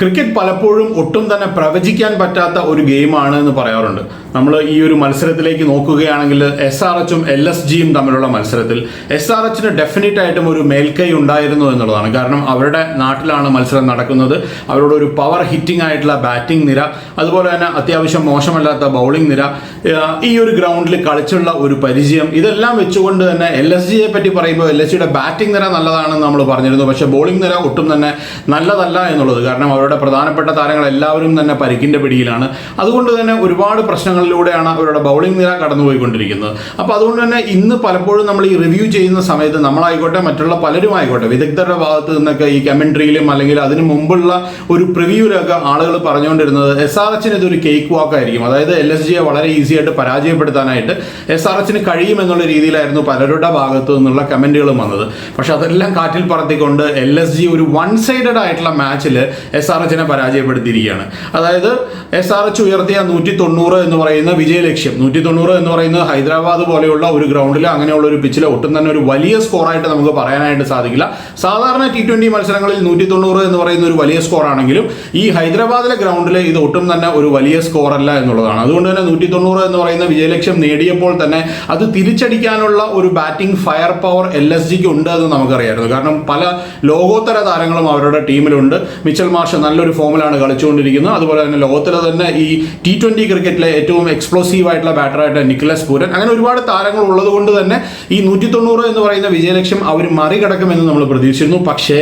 Cricket പലപ്പോഴും ഒട്ടും തന്നെ പ്രവചിക്കാൻ പറ്റാത്ത ഒരു ഗെയിമാണ് എന്ന് പറയാറുണ്ട്. നമ്മൾ ഈ ഒരു മത്സരത്തിലേക്ക് നോക്കുകയാണെങ്കിൽ എസ് ആർ എച്ചും എൽ എസ് ജിയും തമ്മിലുള്ള മത്സരത്തിൽ എസ് ആർ എച്ചിന് ഡെഫിനറ്റ് ആയിട്ടും ഒരു മേൽക്കൈ ഉണ്ടായിരുന്നു എന്നുള്ളതാണ്. കാരണം അവരുടെ നാട്ടിലാണ് മത്സരം നടക്കുന്നത്. അവരുടെ ഒരു പവർ ഹിറ്റിംഗ് ആയിട്ടുള്ള ബാറ്റിംഗ് നിര അതുപോലെ തന്നെ അത്യാവശ്യം മോശമല്ലാത്ത ബൗളിംഗ് നിര ഈ ഒരു ഗ്രൗണ്ടിൽ കളിച്ചുള്ള ഒരു പരിചയം. ഇതെല്ലാം വെച്ചുകൊണ്ട് തന്നെ എൽ എസ് ജിയെ പറ്റി പറയുമ്പോൾ എൽ എസ് ജിയുടെ ബാറ്റിംഗ് നിര നല്ലതാണെന്ന് നമ്മൾ പറഞ്ഞിരുന്നു. പക്ഷേ ബോളിംഗ് നിര ഒട്ടും തന്നെ നല്ലതല്ല എന്നുള്ളത്. കാരണം അവരുടെ പ്രധാനപ്പെട്ട താരങ്ങൾ എല്ലാവരും തന്നെ പരിക്കിന്റെ പിടിയിലാണ്. അതുകൊണ്ട് തന്നെ ഒരുപാട് പ്രശ്നങ്ങളിലൂടെയാണ് അവരുടെ ബൗളിംഗ് നില കടന്നുപോയിക്കൊണ്ടിരിക്കുന്നത്. അപ്പോൾ അതുകൊണ്ട് തന്നെ ഇന്ന് പലപ്പോഴും നമ്മൾ ഈ റിവ്യൂ ചെയ്യുന്ന സമയത്ത് നമ്മളായിക്കോട്ടെ മറ്റുള്ള പലരും ആയിക്കോട്ടെ വിദഗ്ധരുടെ ഭാഗത്ത് നിന്നൊക്കെ ഈ കമൻട്രിയിലും അല്ലെങ്കിൽ അതിന് മുമ്പുള്ള ഒരു പ്രിവ്യൂലൊക്കെ ആളുകൾ പറഞ്ഞുകൊണ്ടിരുന്നത് എസ് ആർ എച്ചിന് ഇതൊരു കേക്ക് വാക്ക് ആയിരിക്കും. അതായത് എൽ എസ് ജിയെ വളരെ ഈസി ആയിട്ട് പരാജയപ്പെടുത്താനായിട്ട് എസ് ആർ എച്ചിന് കഴിയുമെന്നുള്ള രീതിയിലായിരുന്നു പലരുടെ ഭാഗത്തു നിന്നുള്ള കമന്റുകളും വന്നത്. പക്ഷെ അതെല്ലാം കാറ്റിൽ പറത്തിക്കൊണ്ട് എൽ എസ് ജി ഒരു വൺ സൈഡഡ് ആയിട്ടുള്ള മാച്ചിൽ എസ് ആർ എച്ചിനെ പരാജയപ്പെടുത്തിയിരിക്കുകയാണ്. അതായത് എസ് ആർ എച്ച് ഉയർത്തിയ നൂറ്റി തൊണ്ണൂറ് എന്ന് പറയുന്ന വിജയലക്ഷ്യം നൂറ്റി തൊണ്ണൂറ് എന്ന് പറയുന്നത് ഹൈദരാബാദ് പോലെയുള്ള ഒരു ഗ്രൗണ്ടിൽ അങ്ങനെയുള്ള ഒരു പിച്ചിൽ ഒട്ടും തന്നെ ഒരു വലിയ സ്കോറായിട്ട് നമുക്ക് പറയാനായിട്ട് സാധിക്കില്ല. സാധാരണ ടി ട്വന്റി മത്സരങ്ങളിൽ നൂറ്റി തൊണ്ണൂറ് എന്ന് പറയുന്ന ഒരു വലിയ സ്കോറാണെങ്കിലും ഈ ഹൈദരാബാദിലെ ഗ്രൗണ്ടിൽ ഇത് ഒട്ടും തന്നെ ഒരു വലിയ സ്കോർ അല്ല എന്നുള്ളതാണ്. അതുകൊണ്ട് തന്നെ നൂറ്റി തൊണ്ണൂറ് എന്ന് പറയുന്ന വിജയലക്ഷ്യം നേടിയപ്പോൾ തന്നെ അത് തിരിച്ചടിക്കാനുള്ള ഒരു batting fire power L S ജിക്ക് ഉണ്ട് എന്ന് നമുക്കറിയായിരുന്നു. കാരണം പല ലോകോത്തര താരങ്ങളും അവരുടെ ടീമിലുണ്ട് മിച്ചൽ മാർഷ് നല്ലൊരു ഫോമിലാണ് കളിച്ചുകൊണ്ടിരിക്കുന്നത്. അതുപോലെ തന്നെ ലോകത്തിലെ തന്നെ ഈ ടി ട്വന്റി ക്രിക്കറ്റിലെ ഏറ്റവും എക്സ്പ്ലോസീവ് ആയിട്ടുള്ള ബാറ്ററായിട്ട് നിക്കലസ് പൂരൻ. അങ്ങനെ ഒരുപാട് താരങ്ങൾ ഉള്ളത് കൊണ്ട് തന്നെ ഈ നൂറ്റി തൊണ്ണൂറ് എന്ന് പറയുന്ന വിജയലക്ഷ്യം അവർ മറികടക്കുമെന്ന് നമ്മൾ പ്രതീക്ഷിച്ചിരുന്നു. പക്ഷേ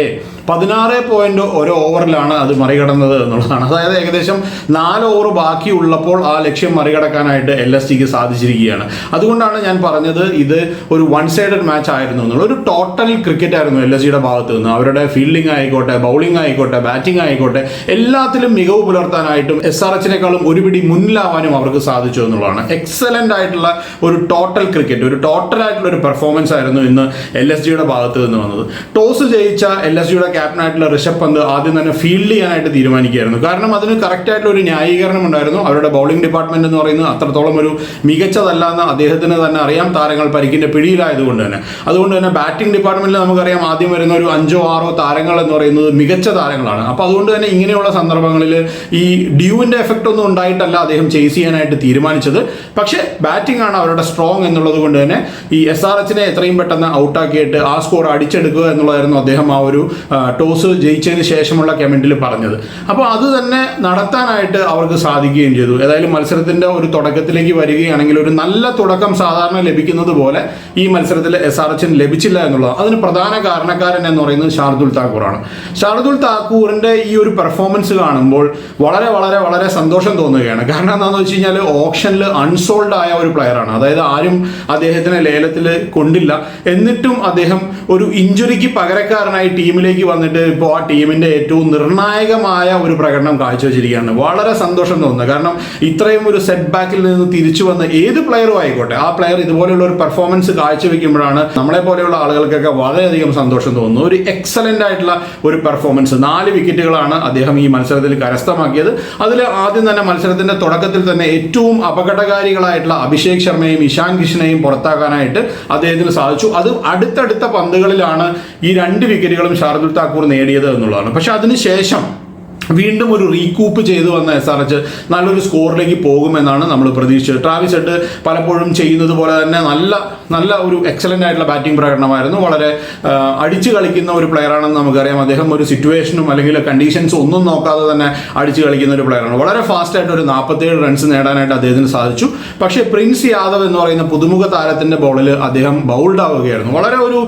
പതിനാറ് പോയിന്റ് ഒരു ഓവറിലാണ് അത് മറികടന്നത് എന്നുള്ളതാണ്. അതായത് ഏകദേശം നാല് ഓവർ ബാക്കിയുള്ളപ്പോൾ ആ ലക്ഷ്യം മറികടക്കാനായിട്ട് എൽ എസ് ടിക്ക് സാധിച്ചിരിക്കുകയാണ്. അതുകൊണ്ടാണ് ഞാൻ പറഞ്ഞത് ഇത് ഒരു വൺ സൈഡഡ് മാച്ച് ആയിരുന്നു എന്നുള്ള ഒരു ടോട്ടൽ ക്രിക്കറ്റ് ആയിരുന്നു എൽ എസ് ജിയുടെ ഭാഗത്ത് നിന്ന്. അവരുടെ ഫീൽഡിംഗ് ആയിക്കോട്ടെ ബൗളിംഗ് ആയിക്കോട്ടെ ബാറ്റിംഗ് ആയിക്കോട്ടെ എല്ലാത്തിലും മികവ് പുലർത്താനായിട്ടും എസ് ആർ എച്ചിനേക്കാളും ഒരുപിടി മുന്നിലാവാനും അവർക്ക് സാധിച്ചു എന്നുള്ളതാണ്. എക്സലന്റ് ആയിട്ടുള്ള ഒരു ടോട്ടൽ ക്രിക്കറ്റ് ഒരു ടോട്ടൽ ആയിട്ടുള്ള ഒരു പെർഫോമൻസ് ആയിരുന്നു ഇന്ന് എൽ എസ് ജിയുടെ ഭാഗത്ത് നിന്ന് വന്നത്. ടോസ് ജയിച്ച എൽ എസ് ജിയുടെ ക്യാപ്റ്റനായിട്ടുള്ള ഋഷഭ് പന്ത് ആദ്യം തന്നെ ഫീൽഡ് ചെയ്യാനായിട്ട് തീരുമാനിക്കുകയായിരുന്നു. കാരണം അതിന് കറക്റ്റായിട്ടുള്ള ഒരു ന്യായീകരണം ഉണ്ടായിരുന്നു. അവരുടെ ബൗളിംഗ് ഡിപ്പാർട്ട്മെന്റ് എന്ന് പറയുന്നത് അത്രത്തോളം ഒരു മികച്ചതല്ല എന്ന് അദ്ദേഹത്തിന് തന്നെ അറിയാം. താരങ്ങൾ പരിക്കിന്റെ പിടിയിലായതുകൊണ്ട് തന്നെ. അതുകൊണ്ട് തന്നെ ബാറ്റിംഗ് ഡിപ്പാർട്ട്മെന്റിൽ നമുക്കറിയാം ആദ്യം വരുന്ന ഒരു അഞ്ചോ ആറോ താരങ്ങൾ എന്ന് പറയുന്നത് മികച്ച താരങ്ങളാണ്. അപ്പോൾ അതുകൊണ്ട് തന്നെ ഇങ്ങനെയുള്ള സന്ദർഭങ്ങളിൽ ഈ ഡ്യൂവിന്റെ എഫക്റ്റ് ഒന്നും ഉണ്ടായിട്ടല്ല അദ്ദേഹം ചേസ് ചെയ്യാനായിട്ട് തീരുമാനിച്ചത്. പക്ഷേ ബാറ്റിംഗ് ആണ് അവരുടെ സ്ട്രോങ് എന്നുള്ളത് കൊണ്ട് തന്നെ ഈ എസ് ആർ എച്ചിനെ എത്രയും പെട്ടെന്ന് ഔട്ടാക്കിയിട്ട് ആ സ്കോർ അടിച്ചെടുക്കുക എന്നുള്ളതായിരുന്നു അദ്ദേഹം ആ ഒരു ടോസ് ജയിച്ചതിന് ശേഷമുള്ള കമന്റിൽ പറഞ്ഞത്. അപ്പോൾ അത് തന്നെ നടത്താനായിട്ട് അവർക്ക് സാധിക്കുകയും ചെയ്തു. ഏതായാലും മത്സരത്തിന്റെ ഒരു തുടക്കത്തിലേക്ക് വരികയാണെങ്കിൽ ഒരു നല്ല തുടക്കം സാധാരണ ലഭിക്കുന്നത് പോലെ ഈ മത്സരത്തിൽ എസ് ആർ എച്ചിന് ലഭിച്ചില്ല എന്നുള്ളത് അതിന് പ്രധാന കാരണക്കാരൻ എന്ന് പറയുന്നത് ഷാർദുൽ താക്കൂറാണ്. ഷാർദുൽ താക്കൂറിന്റെ ഈ ഒരു പെർഫോമൻസ് കാണുമ്പോൾ വളരെ വളരെ വളരെ സന്തോഷം തോന്നുകയാണ്. കാരണം എന്താണെന്ന് വെച്ച് കഴിഞ്ഞാൽ ഓപ്ഷനിൽ അൺസോൾഡ് ആയ ഒരു പ്ലെയറാണ് അതായത് ആരും അദ്ദേഹത്തിനെ ലേലത്തിൽ കൊണ്ടില്ല. എന്നിട്ടും അദ്ദേഹം ഒരു ഇഞ്ചുറിക്ക് പകരക്കാരനായി ടീമിലേക്ക് വന്നിട്ട് ഇപ്പോൾ ആ ടീമിന്റെ ഏറ്റവും നിർണായകമായ ഒരു പ്രകടനം കാഴ്ചവെച്ചിരിക്കുകയാണ്. വളരെ സന്തോഷം തോന്നുന്നത് കാരണം ഇത്രയും ഒരു സെറ്റ് ബാക്കിൽ നിന്ന് തിരിച്ചു വന്ന ഏത് പ്ലെയറും ആയിക്കോട്ടെ ആ പ്ലെയർ ഇതുപോലെയുള്ള ഒരു പെർഫോമൻസ് കാഴ്ചവെക്കുമ്പോഴാണ് നമ്മളെ പോലെയുള്ള ആളുകൾക്കൊക്കെ വളരെയധികം സന്തോഷം തോന്നുന്നു. ഒരു എക്സലന്റ് ആയിട്ടുള്ള ഒരു പെർഫോമൻസ് നാല് വിക്കറ്റുകളാണ് അദ്ദേഹം ഈ മത്സരത്തിൽ കരസ്ഥമാക്കിയത്. അതിൽ ആദ്യം തന്നെ മത്സരത്തിന്റെ തുടക്കത്തിൽ തന്നെ ഏറ്റവും അപകടകാരികളായിട്ടുള്ള അഭിഷേക് ശർമ്മയും ഇഷാൻ കിഷനെയും പുറത്താക്കാനായിട്ട് അദ്ദേഹത്തിന് സാധിച്ചു. അത് അടുത്തടുത്ത പന്തുകളിലാണ് ഈ രണ്ട് വിക്കറ്റുകളും ഷാർദുൽ താക്കൂർ നേടിയത് എന്നുള്ളതാണ്. പക്ഷെ അതിനുശേഷം വീണ്ടും ഒരു റീകൂപ്പ് ചെയ്തു വന്ന എസ് ആർ എച്ച് നല്ലൊരു സ്കോറിലേക്ക് പോകുമെന്നാണ് നമ്മൾ പ്രതീക്ഷിച്ചത്. ട്രാവിസ് ഹെഡ് പലപ്പോഴും ചെയ്യുന്നത് പോലെ തന്നെ നല്ല നല്ല ഒരു എക്സലന്റ് ആയിട്ടുള്ള ബാറ്റിംഗ് പ്രകടനമായിരുന്നു. വളരെ അടിച്ചു കളിക്കുന്ന ഒരു പ്ലെയർ ആണെന്ന് നമുക്കറിയാം. അദ്ദേഹം ഒരു സിറ്റുവേഷനും അല്ലെങ്കിൽ കണ്ടീഷൻസും ഒന്നും നോക്കാതെ തന്നെ അടിച്ചു കളിക്കുന്ന ഒരു പ്ലെയറാണ് വളരെ ഫാസ്റ്റ് ആയിട്ട് ഒരു നാൽപ്പത്തേഴ് റൺസ് നേടാനായിട്ട് അദ്ദേഹത്തിന് സാധിച്ചു. പക്ഷേ പ്രിൻസ് യാദവ് എന്ന് പറയുന്ന പുതുമുഖ താരത്തിന്റെ ബോളിൽ അദ്ദേഹം ബൗൾഡ് ആവുകയായിരുന്നു. വളരെ ഒരു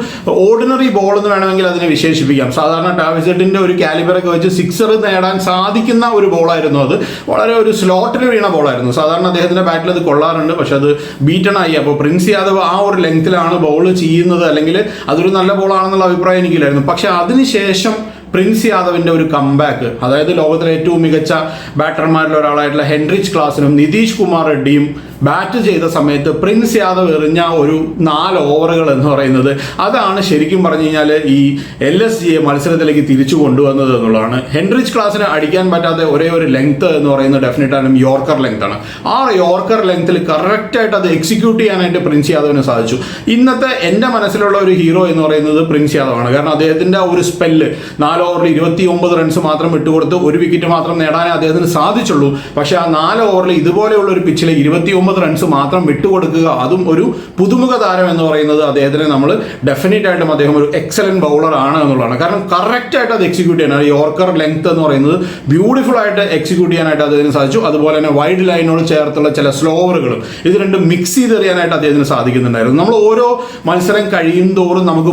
ഓർഡിനറി ബോൾ എന്ന് വേണമെങ്കിൽ അതിനെ വിശേഷിപ്പിക്കാം. സാധാരണ ടാവിസെറ്റിന്റെ ഒരു കാലിബറൊക്കെ വെച്ച് സിക്സർ നേടാൻ സാധിക്കുന്ന ഒരു ബോളായിരുന്നു അത്. വളരെ ഒരു സ്ലോട്ടിൽ വീണ ബോളായിരുന്നു. സാധാരണ അദ്ദേഹത്തിന്റെ ബാറ്റിൽ അത് കൊള്ളാറുണ്ട്. പക്ഷെ അത് ബീറ്റൺ ആയി അപ്പോൾ പ്രിൻസ് യാദവ് ആ ഒരു ലെങ്ത്തിലാണ് ബോൾ ചെയ്യുന്നത്. അല്ലെങ്കിൽ അതൊരു നല്ല ബോളാണെന്നുള്ള അഭിപ്രായം എനിക്കില്ലായിരുന്നു. പക്ഷെ അതിനുശേഷം പ്രിൻസ് യാദവിന്റെ ഒരു കംബാക്ക് അതായത് ലോകത്തിലെ ഏറ്റവും മികച്ച ബാറ്റർമാരിൽ ഒരാളായിട്ടുള്ള ഹെൻറിച്ച് ക്ലാസിനും നിതീഷ് കുമാർ റെഡ്ഡിയും ബാറ്റ് ചെയ്ത സമയത്ത് പ്രിൻസ് യാദവ് എറിഞ്ഞ ഒരു നാല് ഓവറുകൾ എന്ന് പറയുന്നത് അതാണ് ശരിക്കും പറഞ്ഞു കഴിഞ്ഞാൽ ഈ എൽ എസ് ജിയെ മത്സരത്തിലേക്ക് തിരിച്ചു കൊണ്ടുവന്നത് എന്നുള്ളതാണ്. ഹെൻറിച്ച് ക്ലാസ്സിന് അടിക്കാൻ പറ്റാത്ത ഒരേ ഒരു ലെങ്ത് എന്ന് പറയുന്നത് ഡെഫിനറ്റ് ആയിട്ടും യോർക്കർ ലെങ്ത് ആണ്. ആ യോർക്കർ ലെങ്ത്തിൽ കറക്റ്റായിട്ട് അത് എക്സിക്യൂട്ട് ചെയ്യാനായിട്ട് പ്രിൻസ് യാദവിന് സാധിച്ചു. ഇന്നത്തെ എന്റെ മനസ്സിലുള്ള ഒരു ഹീറോ എന്ന് പറയുന്നത് പ്രിൻസ് യാദവാണ്. കാരണം അദ്ദേഹത്തിന്റെ ഒരു സ്പെല്ല് നാല് ഓവറിൽ ഇരുപത്തി ഒമ്പത് റൺസ് മാത്രം വിട്ടുകൊടുത്ത്. ഒരു വിക്കറ്റ് മാത്രം നേടാനേ അദ്ദേഹത്തിന് സാധിച്ചുള്ളൂ. പക്ഷേ ആ നാല് ഓവറിൽ ഇതുപോലെയുള്ള ഒരു പിച്ചിൽ ഇരുപത്തി ഒമ്പത് റൺസ് മാത്രം വിട്ടുകൊടുക്കുക അതും ഒരു പുതുമുഖ താരം എന്ന് പറയുന്നത് അദ്ദേഹത്തിനെ നമ്മൾ ഡെഫിനറ്റ് ആയിട്ടും അദ്ദേഹം ഒരു എക്സലന്റ് ബൗളർ ആണ് എന്നുള്ളതാണ്. കാരണം കറക്റ്റ് ആയിട്ട് അത് എക്സിക്യൂട്ട് ചെയ്യാനാണ് യോർക്കർ ലെങ്ത് എന്ന് പറയുന്നത് ബ്യൂട്ടിഫുൾ ആയിട്ട് എക്സിക്യൂട്ട് ചെയ്യാനായിട്ട് അദ്ദേഹത്തിന് സാധിച്ചു. അതുപോലെ തന്നെ വൈഡ് ലൈനോട് ചേർത്തുള്ള ചില സ്ലോവറുകളും ഇത് രണ്ടും മിക്സ് ചെയ്തെറിയാനായിട്ട് അദ്ദേഹത്തിന് സാധിക്കുന്നുണ്ടായിരുന്നു. നമ്മൾ ഓരോ മത്സരം കഴിയും തോറും നമുക്ക്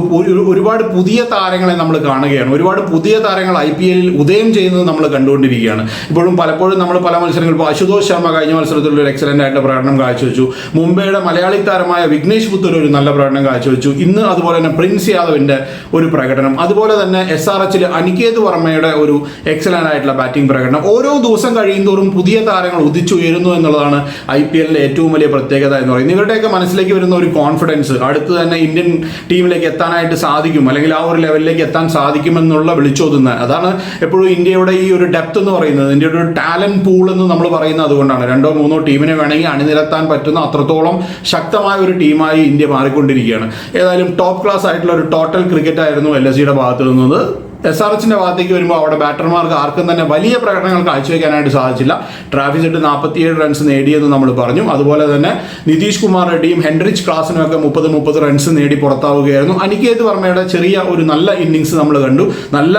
ഒരുപാട് പുതിയ താരങ്ങളെ നമ്മൾ കാണുകയാണ്. ഒരുപാട് പുതിയ താരങ്ങൾ ഐ പി എല്ലിൽ ഉദയം ചെയ്യുന്നത് നമ്മൾ കണ്ടുകൊണ്ടിരിക്കുകയാണ്. ഇപ്പോഴും പലപ്പോഴും നമ്മൾ പല മത്സരങ്ങൾ ഇപ്പോൾ അശുതോഷ് ശർമ്മ കഴിഞ്ഞ മത്സരത്തിൽ ഒരു എക്സലന്റ് ആയിട്ട് പ്രകടനം കാഴ്ചവെച്ചു. മുംബൈയുടെ മലയാളി താരമായ വിഘ്നേഷ് പുത്തൂർ ഒരു നല്ല പ്രകടനം കാഴ്ചവെച്ചു. ഇന്ന് അതുപോലെ തന്നെ പ്രിൻസ് യാദവിന്റെ ഒരു പ്രകടനം. അതുപോലെ തന്നെ എസ് ആർ എച്ചിൽ അനികേത് വർമ്മയുടെ ഒരു എക്സലന്റ് ആയിട്ടുള്ള ബാറ്റിംഗ് പ്രകടനം. ഓരോ ദിവസം കഴിയുന്തോറും പുതിയ താരങ്ങൾ ഉദിച്ചുയരുന്നു എന്നുള്ളതാണ് ഐ പി എല്ലിലെ ഏറ്റവും വലിയ പ്രത്യേകത എന്ന് പറയുന്നത്. ഇവരുടെയൊക്കെ മനസ്സിലേക്ക് വരുന്ന ഒരു കോൺഫിഡൻസ് അടുത്ത് തന്നെ ഇന്ത്യൻ ടീമിലേക്ക് എത്താനായിട്ട് സാധിക്കും. അല്ലെങ്കിൽ ആ ഒരു ലെവലിലേക്ക് എത്താൻ സാധിക്കുമെന്നുള്ള വിളിച്ചോതുന്ന അതാണ് എപ്പോഴും ഇന്ത്യയുടെ ഈ ഒരു ഡെപ്ത് എന്ന് പറയുന്നത്. ഇന്ത്യയുടെ ഒരു ടാലന്റ് പൂൾ എന്ന് നമ്മൾ പറയുന്നത് അതുകൊണ്ടാണ്. രണ്ടോ മൂന്നോ ടീമിനെ വേണമെങ്കിൽ അണിനിരത്താൻ പറ്റുന്ന അത്രത്തോളം ശക്തമായ ഒരു ടീമായി ഇന്ത്യ മാറിക്കൊണ്ടിരിക്കുകയാണ്. ഏതായാലും ടോപ്പ് ക്ലാസ് ആയിട്ടുള്ള ഒരു ടോട്ടൽ ക്രിക്കറ്റ് ആയിരുന്നു എൽ എസ് സിയുടെ ഭാഗത്ത് നിന്നത്. എസ് ആർ എച്ചിന്റെ ഭാഗത്തേക്ക് വരുമ്പോൾ അവിടെ ബാറ്റർമാർക്ക് ആർക്കും തന്നെ വലിയ പ്രകടനങ്ങൾ കാഴ്ചവെക്കാനായിട്ട് സാധിച്ചില്ല. ട്രാഫിക് സെറ്റ് നാൽപ്പത്തിയേഴ് റൺസ് നേടിയെന്ന് നമ്മൾ പറഞ്ഞു. അതുപോലെ തന്നെ നിതീഷ് കുമാർ റെഡ്ഡിയും ഹെൻറിച്ച് ക്ലാസിനും ഒക്കെ മുപ്പത് മുപ്പത് റൺസ് നേടി പുറത്താവുകയായിരുന്നു. അനികേത് വർമ്മയുടെ ചെറിയ ഒരു നല്ല ഇന്നിങ്സ് നമ്മൾ കണ്ടു. നല്ല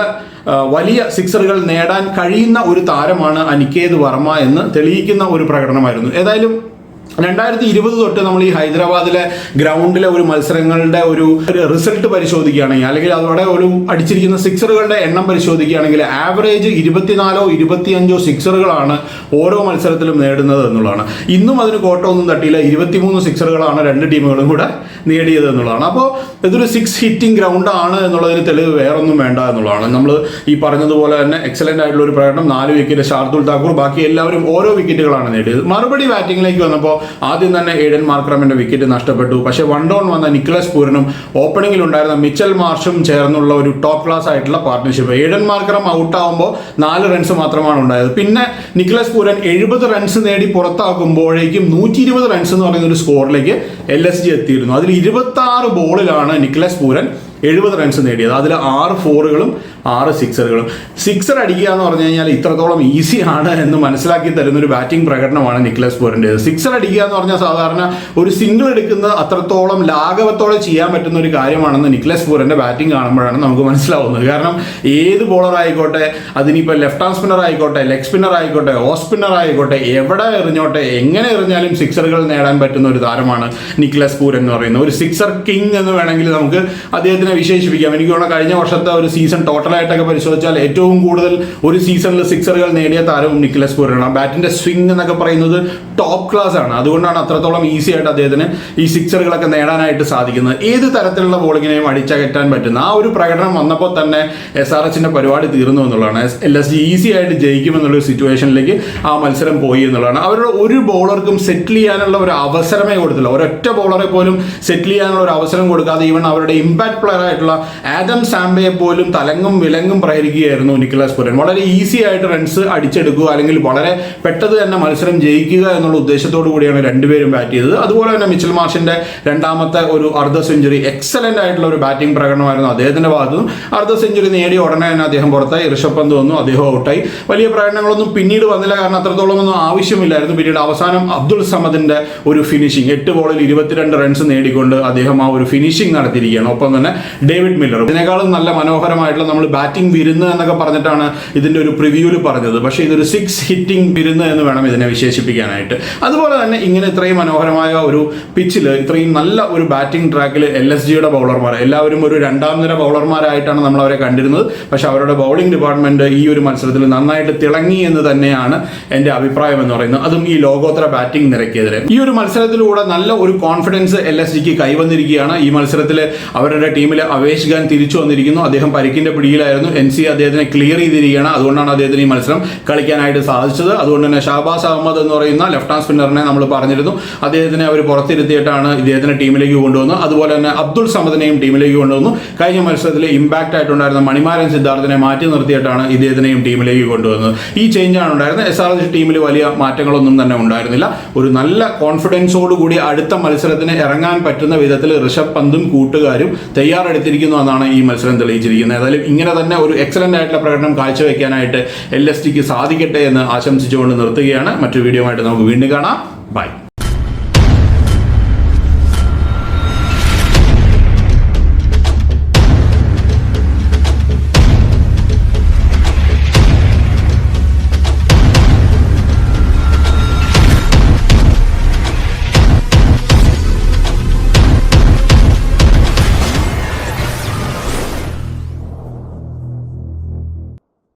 വലിയ സിക്സറുകൾ നേടാൻ കഴിയുന്ന ഒരു താരമാണ് അനികേത് വർമ്മ എന്ന് തെളിയിക്കുന്ന ഒരു പ്രകടനമായിരുന്നു. ഏതായാലും രണ്ടായിരത്തി ഇരുപത് തൊട്ട് നമ്മൾ ഈ ഹൈദരാബാദിലെ ഗ്രൗണ്ടിലെ ഒരു മത്സരങ്ങളുടെ ഒരു റിസൾട്ട് പരിശോധിക്കുകയാണെങ്കിൽ അല്ലെങ്കിൽ അതോടെ ഒരു അടിച്ചിരിക്കുന്ന സിക്സറുകളുടെ എണ്ണം പരിശോധിക്കുകയാണെങ്കിൽ ആവറേജ് ഇരുപത്തിനാലോ ഇരുപത്തിയഞ്ചോ സിക്സറുകളാണ് ഓരോ മത്സരത്തിലും നേടുന്നത് എന്നുള്ളതാണ്. ഇന്നും അതിന് കോട്ടമൊന്നും തട്ടിയില്ല. ഇരുപത്തിമൂന്ന് സിക്സറുകളാണ് രണ്ട് ടീമുകളും കൂടെ നേടിയത് എന്നുള്ളതാണ്. അപ്പോൾ ഇതൊരു സിക്സ് ഹിറ്റിംഗ് ഗ്രൗണ്ട് ആണ് എന്നുള്ളതിന് തെളിവ് വേറൊന്നും വേണ്ട എന്നുള്ളതാണ്. നമ്മൾ ഈ പറഞ്ഞതുപോലെ തന്നെ എക്സലന്റ് ആയിട്ടുള്ള ഒരു പ്രകടനം നാല് വിക്കറ്റ് ഷാർദുൽ താക്കൂർ ബാക്കി എല്ലാവരും ഓരോ വിക്കറ്റുകളാണ് നേടിയത്. മറുപടി ബാറ്റിംഗിലേക്ക് വന്നപ്പോൾ ആദ്യം തന്നെ ഏഡൻ മാർക്രമിന്റെ വിക്കറ്റ് നഷ്ടപ്പെട്ടു. പക്ഷേ വൺ ഡൗൺ വന്ന നിക്കലസ് പൂരനും ഓപ്പണിംഗിൽ ഉണ്ടായിരുന്ന മിച്ചൽ മാർഷും ചേർന്നുള്ള ഒരു ടോപ്പ് ക്ലാസ് ആയിട്ടുള്ള പാർട്ട്ണർഷിപ്പ് ഏഡൻ മാർക്രം ഔട്ട് ആവുമ്പോൾ നാല് റൺസ് മാത്രമാണ് ഉണ്ടായത്. പിന്നെ നിക്കലസ് പൂരൻ എഴുപത് റൺസ് നേടി പുറത്താക്കുമ്പോഴേക്കും നൂറ്റി ഇരുപത് റൺസ് എന്ന് പറയുന്ന ഒരു സ്കോറിലേക്ക് എൽ എസ് ജി എത്തിയിരുന്നു. അതിൽ ഇരുപത്തി ബോളിലാണ് നിക്കലസ് പൂരൻ എഴുപത് റൺസ് നേടിയത്. അതിൽ ആറ് ഫോറുകളും ആറ് സിക്സറുകളും. സിക്സർ അടിക്കുക എന്ന് പറഞ്ഞു കഴിഞ്ഞാൽ ഇത്രത്തോളം ഈസി ആണ് എന്ന് മനസ്സിലാക്കി തരുന്ന ഒരു ബാറ്റിംഗ് പ്രകടനമാണ് നിക്ലസ് പോരിന്റെ സിക്സർ അടിക്കുക എന്ന് പറഞ്ഞാൽ സാധാരണ ഒരു സിംഗിൾ എടുക്കുന്ന അത്രത്തോളം ലാഘവത്തോടെ ചെയ്യാൻ പറ്റുന്ന ഒരു കാര്യമാണെന്ന് നിക്ലസ് പോരന്റെ ബാറ്റിംഗ് കാണുമ്പോഴാണ് നമുക്ക് മനസ്സിലാവുന്നത്. കാരണം ഏത് ബോളർ ആയിക്കോട്ടെ അതിനിപ്പോൾ ലെഫ്റ്റ് ഹാൻഡ് സ്പിന്നർ ആയിക്കോട്ടെ ലെഗ് സ്പിന്നർ ആയിക്കോട്ടെ ഓഫ് സ്പിന്നർ ആയിക്കോട്ടെ എവിടെ എറിഞ്ഞോട്ടെ എങ്ങനെ എറിഞ്ഞാലും സിക്സറുകൾ നേടാൻ പറ്റുന്ന ഒരു താരമാണ് നിക്ലസ് പൂർ എന്ന് പറയുന്നത്. ഒരു സിക്സർ കിങ് എന്ന് വേണമെങ്കിൽ നമുക്ക് അദ്ദേഹത്തിനെ വിശേഷിപ്പിക്കാം. എനിക്ക് തോന്നുന്നു കഴിഞ്ഞ വർഷത്തെ ഒരു സീസൺ ടോട്ടലായിട്ടൊക്കെ പരിശോധിച്ചാൽ ഏറ്റവും കൂടുതൽ ഒരു സീസണിൽ സിക്സറുകൾ നേടിയ താരവും നിക്കലസ് പൂരനാണ് ആ ബാറ്റിന്റെ സ്വിംഗ് എന്നൊക്കെ പറയുന്നത് ടോപ്പ് ക്ലാസ് ആണ്. അതുകൊണ്ടാണ് അത്രത്തോളം ഈസി ആയിട്ട് അദ്ദേഹത്തിന് ഈ സിക്സറുകളൊക്കെ നേടാനായിട്ട് സാധിക്കുന്നത്. ഏത് തരത്തിലുള്ള ബോളിങ്ങിനെയും അടിച്ചകറ്റാൻ പറ്റുന്ന ആ ഒരു പ്രകടനം വന്നപ്പോൾ തന്നെ എസ് ആർ എച്ചിന്റെ പരിപാടി തീർന്നു എന്നുള്ളതാണ്. എൽ എസ് ജി ഈസി ആയിട്ട് ജയിക്കുമെന്നുള്ള സിറ്റുവേഷനിലേക്ക് ആ മത്സരം പോയി എന്നുള്ളതാണ്. അവരുടെ ഒരു ബോളർക്കും സെറ്റിൽ ചെയ്യാനുള്ള ഒരു അവസരമേ കൊടുത്തില്ല. ഒരൊറ്റ ബോളറെ പോലും സെറ്റിൽ ചെയ്യാനുള്ള ഒരു അവസരം കൊടുക്കാതെ ഈവൻ അവരുടെ ഇമ്പാക്ട് പ്ലെയർ ആയിട്ടുള്ള ആദം സാംബയെ പോലും തലങ്ങും വിലങ്ങും പ്രഹരിക്കുകയായിരുന്നു നിക്കലാസ് പുരൻ. വളരെ ഈസി ആയിട്ട് റൺസ് അടിച്ചെടുക്കുക അല്ലെങ്കിൽ വളരെ പെട്ടെന്ന് തന്നെ മത്സരം ജയിക്കുക എന്നുള്ള ഉദ്ദേശത്തോടു കൂടിയാണ് രണ്ടുപേരും ബാറ്റ് ചെയ്തത്. അതുപോലെ തന്നെ മിച്ചൽ മാർഷിന്റെ രണ്ടാമത്തെ ഒരു അർദ്ധ സെഞ്ചുറി എക്സലന്റ് ആയിട്ടുള്ള ഒരു ബാറ്റിംഗ് പ്രകടനമായിരുന്നു അദ്ദേഹത്തിന്റെ ഭാഗത്തു അർദ്ധ സെഞ്ചുറി നേടിയ ഉടനെ തന്നെ അദ്ദേഹം പുറത്തായി. ഋഷഭ് പന്ത് വന്നു അദ്ദേഹം ഔട്ടായി വലിയ പ്രകടനങ്ങളൊന്നും പിന്നീട് വന്നില്ല. കാരണം അത്രത്തോളം ഒന്നും ആവശ്യമില്ലായിരുന്നു. പിന്നീട് അവസാനം അബ്ദുൾ സമദിന്റെ ഒരു ഫിനിഷിംഗ് എട്ട് ബോളിൽ ഇരുപത്തിരണ്ട് റൺസ് നേടിക്കൊണ്ട് അദ്ദേഹം ആ ഒരു ഫിനിഷിംഗ് നടത്തിയിരിക്കുകയാണ്. ഒപ്പം തന്നെ ഡേവിഡ് മില്ലർ ഇതിനേക്കാളും നല്ല മനോഹരമായിട്ടുള്ള നമ്മൾ ബാറ്റിംഗ് വിരുന്ന് എന്നൊക്കെ പറഞ്ഞിട്ടാണ് ഇതിന്റെ ഒരു പ്രിവ്യൂവിൽ പറഞ്ഞത്. പക്ഷേ ഇതൊരു സിക്സ് ഹിറ്റിംഗ് വിരുന്ന് എന്ന് വേണം ഇതിനെ വിശേഷിപ്പിക്കാനായിട്ട്. അതുപോലെ തന്നെ ഇങ്ങനെ ഇത്രയും മനോഹരമായ ഒരു പിച്ചിൽ ഇത്രയും നല്ല ഒരു ബാറ്റിംഗ് ട്രാക്കിൽ എൽ എസ് ജിയുടെ ബൗളർമാർ എല്ലാവരും ഒരു രണ്ടാം നിര ബൗളർമാരായിട്ടാണ് നമ്മൾ അവരെ കണ്ടിരുന്നത്. പക്ഷെ അവരുടെ ബൗളിംഗ് ഡിപ്പാർട്ട്മെന്റ് ഈ ഒരു മത്സരത്തിൽ നന്നായിട്ട് തിളങ്ങി എന്ന് തന്നെയാണ് എന്റെ അഭിപ്രായം എന്ന് പറയുന്നത്. അതും ഈ ലോകോത്തര ബാറ്റിംഗ് നിരക്കെതിരെ. ഈ ഒരു മത്സരത്തിലൂടെ നല്ല ഒരു കോൺഫിഡൻസ് എൽ എസ് ജിക്ക് കൈവന്നിരിക്കുകയാണ് ഈ മത്സരത്തിൽ അവരുടെ ടീമിൽ അവേഷ് ഖാൻ തിരിച്ചു വന്നിരിക്കുന്നു. അദ്ദേഹം പരിക്കിന്റെ പിടിയിൽ പിടിയിലായിരുന്നു എൻ സി അദ്ദേഹത്തിനെ ക്ലിയർ ചെയ്തിരിക്കുകയാണ്. അതുകൊണ്ടാണ് അദ്ദേഹത്തിന് ഈ മത്സരം കളിക്കാനായിട്ട് സാധിച്ചത്. അതുകൊണ്ട് തന്നെ ഷാബാസ് അഹമ്മദ് എന്ന് പറയുന്ന ലെഫ്റ്റ് ഹാൻഡ് സ്പിന്നറിനെ നമ്മൾ പറഞ്ഞിരുന്നു. അദ്ദേഹത്തിനെ അവർ പുറത്തിരുത്തിയിട്ടാണ് ഇദ്ദേഹത്തിനെ ടീമിലേക്ക് കൊണ്ടുവന്നത്. അതുപോലെ തന്നെ അബ്ദുൾ സമദിനെയും ടീമിലേക്ക് കൊണ്ടുവന്നു. കഴിഞ്ഞ മത്സരത്തിൽ ഇമ്പാക്റ്റ് ആയിട്ടുണ്ടായിരുന്ന മണിമാരൻ സിദ്ധാർത്ഥിനെ മാറ്റി നിർത്തിയിട്ടാണ് ഇദ്ദേഹത്തിനെയും ടീമിലേക്ക് കൊണ്ടുവന്നത്. ഈ ചേഞ്ചാണ് ഉണ്ടായിരുന്നത്. എസ് ആർ ടീമിൽ വലിയ മാറ്റങ്ങളൊന്നും തന്നെ ഉണ്ടായിരുന്നില്ല. ഒരു നല്ല കോൺഫിഡൻസോട് കൂടി അടുത്ത മത്സരത്തിന് ഇറങ്ങാൻ പറ്റുന്ന വിധത്തിൽ ഋഷഭ് പന്തും കൂട്ടുകാരും തയ്യാറെടുത്തിരിക്കുന്നു എന്നാണ് ഈ മത്സരം തെളിയിച്ചിരിക്കുന്നത്. ഏതായാലും ഇങ്ങനെ തന്നെ ഒരു എക്സലന്റ് ആയിട്ടുള്ള പ്രകടനം കാഴ്ചവെക്കാനായിട്ട് എൽ എസ് ടിക്ക് സാധിക്കട്ടെ എന്ന് ആശംസിച്ചുകൊണ്ട് നിർത്തുകയാണ്. മറ്റൊരു വീഡിയോ ആയിട്ട് നമുക്ക് വീണ്ടും കാണാം. ബൈ